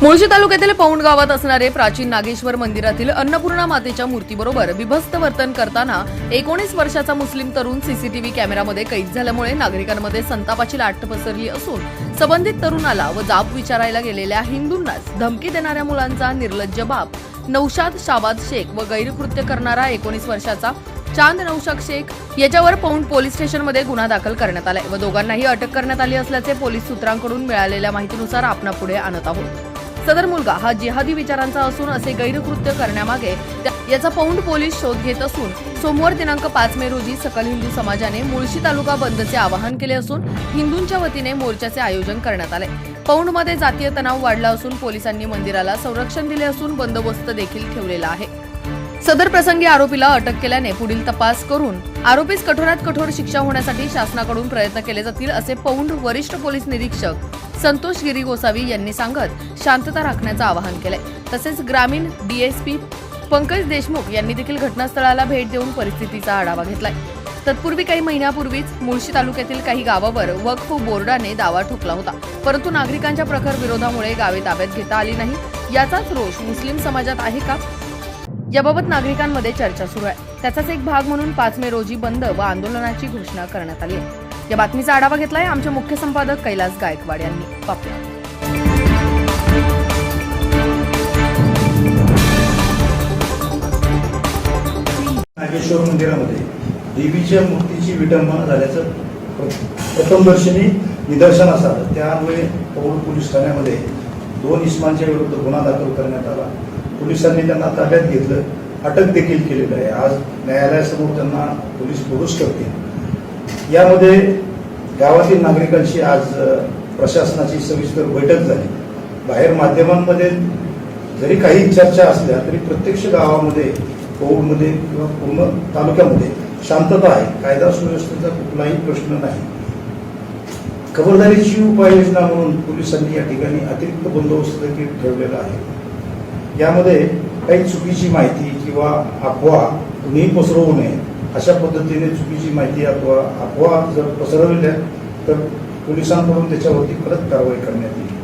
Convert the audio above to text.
मुळशी तालुक्यातील पौंड गावात असणारे प्राचीन नागेश्वर मंदिरातील अन्नपूर्णा मातेच्या मूर्तीबरोबर बिभस्त वर्तन करताना एकोणीस वर्षाचा मुस्लिम तरुण सीसीटीव्ही कॅमेरामध्ये कैद झाल्यामुळे नागरिकांमध्ये संतापाची लाट पसरली असून संबंधित तरुणाला व जाब विचारायला गेलेल्या हिंदूंनाच धमकी देणाऱ्या मुलांचा निर्लज्ज बाप नौशाद शाबाद शेख व गैरकृत्य करणारा एकोणीस वर्षाचा चांद नौशक शेख याच्यावर पौंड पोलीस स्टेशनमध्ये गुन्हा दाखल करण्यात आलाय व दोघांनाही अटक करण्यात आली असल्याचे पोलीस सूत्रांकडून मिळालेल्या माहितीनुसार आपण पुढे आणत आहोत. सदर मुलगा हा जिहादी विचारांचा असून असे गैरकृत्य करण्यामागे त्या- याचा पौंड पोलीस शोध घेत असून सोमवार दिनांक पाच मे रोजी सकल हिंदू समाजाने मुळशी तालुका बंदचे आवाहन केले असून हिंदूंच्या वतीने मोर्चाचे आयोजन करण्यात आले. पौंडमध्ये जातीय तणाव वाढला असून पोलिसांनी मंदिराला संरक्षण दिले असून बंदोबस्त देखील ठेवलेला आहे. सदर प्रसंगी आरोपीला अटक केल्याने पुढील तपास करून आरोपीस कठोरात कठोर शिक्षा होण्यासाठी शासनाकडून प्रयत्न केले जातील असे पौंड वरिष्ठ पोलीस निरीक्षक संतोष गिरी गोसावी यांनी सांगत शांतता राखण्याचं आवाहन केलंय. तसेच ग्रामीण डीएसपी पंकज देशमुख यांनी देखील घटनास्थळाला भेट देऊन परिस्थितीचा आढावा घेतलाय. तत्पूर्वी काही महिन्यापूर्वीच मुळशी तालुक्यातील काही गावावर वक्फ बोर्डाने दावा ठोकला होता. परंतु नागरिकांच्या प्रखर विरोधामुळे गावे ताब्यात घेता आली नाही. याचाच रोष मुस्लिम समाजात आहे का? याबाबत नागरिकांमध्ये चर्चा सुरू आहे. त्याचाच एक भाग म्हणून पाच मे रोजी बंद व आंदोलनाची घोषणा करण्यात आली आहे. या बातमीचा आढावा घेतलाय आमचे मुख्य संपादक कैलास गायकवाड यांनी. पाहूया. नागेश्वर मंदिरामध्ये देवीच्या मूर्तीची विटंबना झाल्याचं प्रथमदर्शनी निदर्शन दर्शनी त्यामुळे पौड पोलीस ठाण्यामध्ये दोन इस्मांच्या विरुद्ध गुन्हा दाखल करण्यात आला. पोलिसांनी त्यांना ताब्यात घेतलं. अटक देखील केलेलं आहे. आज न्यायालयासमोर त्यांना पोलीस पुरुष करतील. यामध्ये गावातील नागरिकांशी आज प्रशासनाची सविस्तर बैठक झाली. बाहेर माध्यमांमध्ये जरी काही चर्चा असल्या तरी प्रत्यक्ष गावामध्ये कोविडमध्ये किंवा पूर्ण तालुक्यामध्ये शांतता आहे. कायदा सुव्यवस्थेचा कुठलाही प्रश्न नाही. खबरदारीची उपाययोजना म्हणून पोलिसांनी या ठिकाणी अतिरिक्त बंदोबस्त देखील ठेवलेला आहे. यामध्ये काही चुकीची माहिती किंवा अफवा कुणीही पसरवू नये. अशा पद्धतीने चुकीची माहिती अथवा अफवा जर पसरवल्या तर पोलिसांकडून त्याच्यावरती परत कारवाई करण्यात येईल.